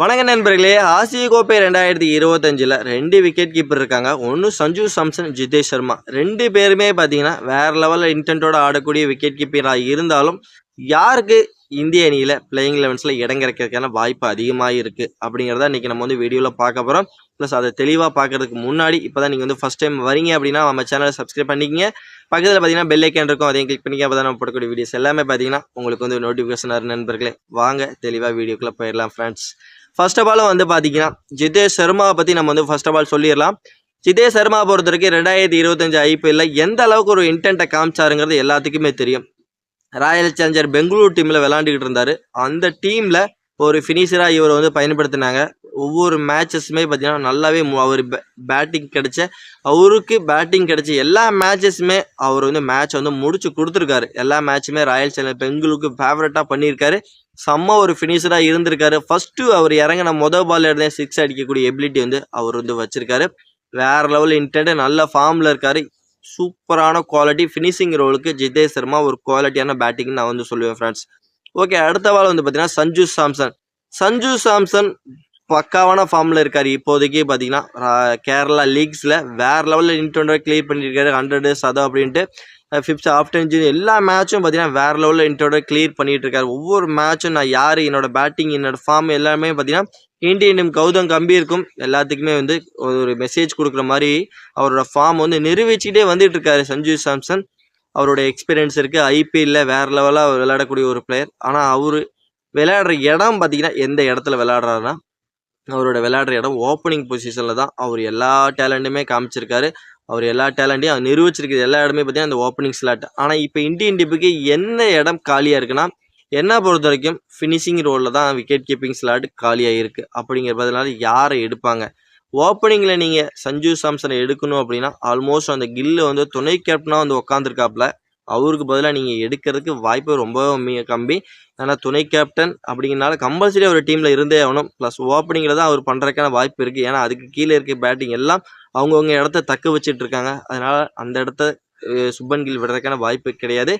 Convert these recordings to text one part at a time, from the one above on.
வணக்க நண்பர்களே ஆசிய கோப்பை ரெண்டாயிரத்தி இருபத்தஞ்சில் ரெண்டு விக்கெட் கீப்பர் இருக்காங்க. ஒன்று சஞ்சு சாம்சன் ஜிதேஷ் சர்மா. ரெண்டு பேருமே பார்த்தீங்கன்னா வேற லெவலில் இன்டென்ட்டோட ஆடக்கூடிய விக்கெட் கீப்பராக இருந்தாலும் யாருக்கு இந்திய அணியில் பிளேயிங் லெவன்ஸில் இடம் கிடைக்கிறதுக்கான வாய்ப்பு அதிகமாக இருக்குது அப்படிங்கிறத இன்றைக்கி நம்ம வந்து வீடியோவில் பார்க்க போகிறோம் ப்ளஸ் அதை தெளிவாக பார்க்கறதுக்கு முன்னாடி இப்போ தான் நீங்கள் வந்து ஃபஸ்ட் டைம் வரீங்க அப்படின்னா நம்ம சேனலை சப்ஸ்கிரைப் பண்ணிக்கிங்க. பக்கத்தில் பார்த்தீங்கன்னா பெல் ஐக்கன் இருக்கும். அதையும் கிளிக் பண்ணிக்க அப்போ தான் நம்ம போடக்கூடிய வீடியோஸ் எல்லாமே பார்த்தீங்கன்னா உங்களுக்கு வந்து நோட்டிஃபிகேஷன் வரும். நண்பர்களே வாங்க தெளிவாக வீடியோக்குள்ளே போயிடலாம் ஃப்ரெண்ட்ஸ் ஃபர்ஸ்ட் ஆஃப் ஆல் வந்து பார்த்தீங்கன்னா ஜிதேஷ் சர்மாவை பற்றி நம்ம வந்து ஃபர்ஸ்ட் ஆஃப் ஆல் சொல்லிடலாம். ஜிதேஷ் சர்மா பொறுத்த வரைக்கும் ரெண்டாயிரத்தி இருபத்தஞ்சு ஐபிஎல்ல எந்த அளவுக்கு ஒரு இன்டென்ட்டை காமிச்சாருங்கிறது எல்லாத்துக்குமே தெரியும். ராயல் சேலஞ்சர் பெங்களூர் டீமில் விளாண்டுக்கிட்டு இருந்தார். அந்த டீமில் ஒரு ஃபினிஷராக இவர் வந்து பயன்படுத்தினாங்க. ஒவ்வொரு மேட்சஸுமே பார்த்தீங்கன்னா நல்லாவே அவர் பேட்டிங் கிடைச்ச அவருக்கு பேட்டிங் கிடைச்ச எல்லா மேட்சஸுமே அவர் வந்து மேட்ச் வந்து முடிச்சு கொடுத்துருக்காரு. எல்லா மேட்சுமே ராயல் சேலஞ்சர் பெங்களூருக்கு ஃபேவரட்டாக பண்ணியிருக்காரு. செம்ம ஒரு ஃபினிஷராக இருந்திருக்காரு. ஃபஸ்ட்டு அவர் இறங்கின மொதல் பால் இருந்தே சிக்ஸ் அடிக்கக்கூடிய எபிலிட்டி வந்து அவர் வந்து வச்சிருக்காரு. வேற லெவல் இன்டென்ட் நல்ல ஃபார்மில் இருக்காரு. சூப்பரான குவாலிட்டி ஃபினிஷிங் ரோலுக்கு ஜிதேஷ் சர்மா ஒரு குவாலிட்டியான பேட்டிங் நான் வந்து சொல்லுவேன் ஃப்ரெண்ட்ஸ் ஓகே அடுத்த பால் வந்து பார்த்தீங்கன்னா சஞ்சு சாம்சன். சஞ்சு சாம்சன் பக்காவான ஃபார்மில் இருக்கார். இப்போதைக்கு பார்த்தீங்கன்னா கேரளா லீக்ஸில் வேறு லெவலில் இன்டென்ட் கிளியர் பண்ணியிருக்காரு ஹண்ட்ரடு சதம் அப்படின்ட்டு. ஃபிஃப்த் ஆஃப்டர் இன்ஜின் எல்லா மேட்சும் பார்த்தீங்கன்னா வேற லெவலில் இன்டோட கிளியர் பண்ணிகிட்டு இருக்காரு. ஒவ்வொரு மேட்சும் நான் யார் என்னோட பேட்டிங் என்னோட ஃபார்ம் எல்லாமே பார்த்தீங்கன்னா இந்தியன் டீம் கௌதம் கம்பீருக்கும் எல்லாத்துக்குமே வந்து ஒரு மெசேஜ் கொடுக்குற மாதிரி அவரோட ஃபார்ம் வந்து நிறுவிச்சிக்கிட்டே வந்துட்டு இருக்காரு சஞ்சு சாம்சன். அவரோட எக்ஸ்பீரியன்ஸ் இருக்குது ஐபிஎல்ல வேறு லெவலாக விளையாடக்கூடிய ஒரு பிளேயர் ஆனால் அவர் விளையாடுற இடம் பார்த்தீங்கன்னா எந்த இடத்துல விளையாடுறாருன்னா அவரோட விளையாடுற இடம் ஓப்பனிங் பொசிஷனில் தான். அவர் எல்லா டேலண்ட்டுமே காமிச்சிருக்காரு. அவர் எல்லா டேலண்ட்டையும் அவர் நிரூபிச்சிருக்குது எல்லா இடமே பார்த்தீங்கன்னா அந்த ஓப்பனிங் ஸ்லாட் ஆனால் இப்போ இந்தியன் டிப்புக்கு என்ன இடம் காலியாக இருக்குன்னா என்ன பொறுத்த வரைக்கும் ஃபினிஷிங் ரோலில் தான் விக்கெட் கீப்பிங் ஸ்லாட் காலியாக இருக்குது அப்படிங்கிறதுனால யாரை எடுப்பாங்க? ஓப்பனிங்கில் நீங்கள் சஞ்சு சாம்சனை எடுக்கணும் அப்படின்னா ஆல்மோஸ்ட் அந்த கில்லு வந்து துணை கேப்டனாக வந்து உட்காந்துருக்காப்புல அவருக்கு பதிலாக நீங்கள் எடுக்கிறதுக்கு வாய்ப்பு ரொம்ப கம்மி. ஏன்னா துணை கேப்டன் அப்படிங்கிறனால கம்பல்சரி அவர் டீமில் இருந்தே ஆகணும். ப்ளஸ் ஓப்பனிங்கில் தான் அவர் பண்ணுறதுக்கான வாய்ப்பு இருக்குது ஏன்னா அதுக்கு கீழே இருக்க பேட்டிங் எல்லாம் அவங்கவுங்க இடத்த தக்க வச்சுட்டு இருக்காங்க அதனால் அந்த இடத்த சுப்பன் கில் விடுறதுக்கான வாய்ப்பு கிடையாது.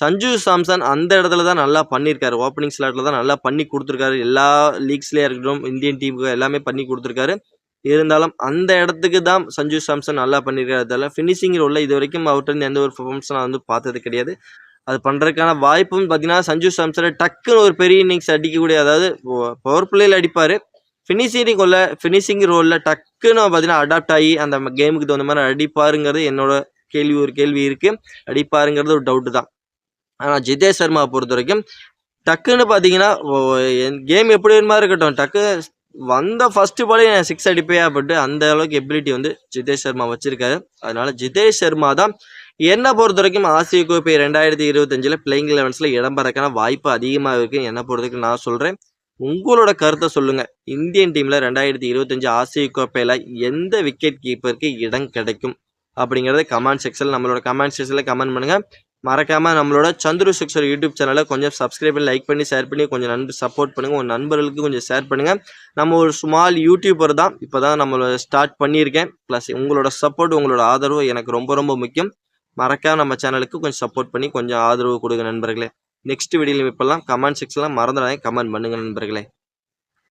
சஞ்சு சாம்சன் அந்த இடத்துல தான் நல்லா பண்ணியிருக்காரு. ஓப்பனிங் ஸ்லாட்டில் தான் நல்லா பண்ணி கொடுத்துருக்காரு. எல்லா லீக்ஸ்லேயே இருக்கட்டும் இந்தியன் டீமுக்கு எல்லாமே பண்ணி கொடுத்துருக்காரு. இருந்தாலும் அந்த இடத்துக்கு தான் சஞ்சு சாம்சன் நல்லா பண்ணியிருக்கிறதால ஃபினிஷிங் ரோலில் இது வரைக்கும் அவர்கிட்ட எந்த ஒரு பர்ஃபார்மன்ஸ் நான் வந்து பார்த்தது கிடையாது. அது பண்ணுறதுக்கான வாய்ப்பும் பார்த்தீங்கன்னா சஞ்சு சாம்சனை டக்குன்னு ஒரு பெரிய இன்னிங்ஸ் அடிக்கக்கூடிய அதாவது பவர் பிளேயில் அடிப்பார். ஃபினிஷிங் உள்ள ஃபினிஷிங் ரோலில் டக்குன்னு பார்த்தீங்கன்னா அடாப்ட் ஆகி அந்த கேமுக்கு தகுந்த மாதிரி அடிப்பாருங்கிறது என்னோட கேள்வி ஒரு கேள்வி இருக்குது அடிப்பாருங்கிறது ஒரு டவுட்டு தான். ஆனால் ஜிதேஷ் சர்மா பொறுத்த வரைக்கும் டக்குன்னு பார்த்தீங்கன்னா கேம் எப்படி வேணுமா இருக்கட்டும் டக்கு வந்த ஃபஸ்ட்டு பாலே நான் சிக்ஸ் அடிப்பே பட்டு அந்த அளவுக்கு எபிலிட்டி வந்து ஜிதேஷ் சர்மா வச்சுருக்காரு. அதனால ஜிதேஷ் சர்மா தான் என்னை பொறுத்த வரைக்கும் ஆசிய கோப்பை ரெண்டாயிரத்தி இருபத்தஞ்சில் பிளேயிங் லெவன்ஸில் இடம் பெறக்கான வாய்ப்பு அதிகமாக இருக்குது என்னை பொறுத்த வரைக்கும் நான் சொல்கிறேன் உங்களோட கருத்தை சொல்லுங்கள் இந்தியன் டீமில் ரெண்டாயிரத்தி இருபத்தஞ்சு ஆசிய கோப்பையில் எந்த விக்கெட் கீப்பருக்கு இடம் கிடைக்கும்? அப்படிங்கிறத கமெண்ட் செக்ஷனில் நம்மளோட கமெண்ட் செக்ஷனில் கமெண்ட் பண்ணுங்கள் மறக்காமல் நம்மளோட சந்துரு சிக்ஸர் யூடியூப் சேனலை கொஞ்சம் சப்ஸ்கிரைப் பண்ணி லைக் பண்ணி ஷேர் பண்ணி கொஞ்சம் நண்பர் சப்போர்ட் பண்ணுங்கள் உங்கள் நண்பர்களுக்கு கொஞ்சம் ஷேர் பண்ணுங்கள் நம்ம ஒரு ஸ்மால் யூடியூபர் தான். இப்போ தான் நம்மளை ஸ்டார்ட் பண்ணியிருக்கேன். ப்ளஸ் உங்களோட சப்போர்ட் உங்களோட ஆதரவு எனக்கு ரொம்ப ரொம்ப முக்கியம். மறக்காம நம்ம சேனலுக்கு கொஞ்சம் சப்போர்ட் பண்ணி கொஞ்சம் ஆதரவு கொடுங்க நண்பர்களே. நெக்ஸ்ட் வீடியோவில் இப்போல்லாம் கமெண்ட் செக்ஷன்லாம் மறந்துடாதீங்க. கமெண்ட் பண்ணுங்கள் நண்பர்களே.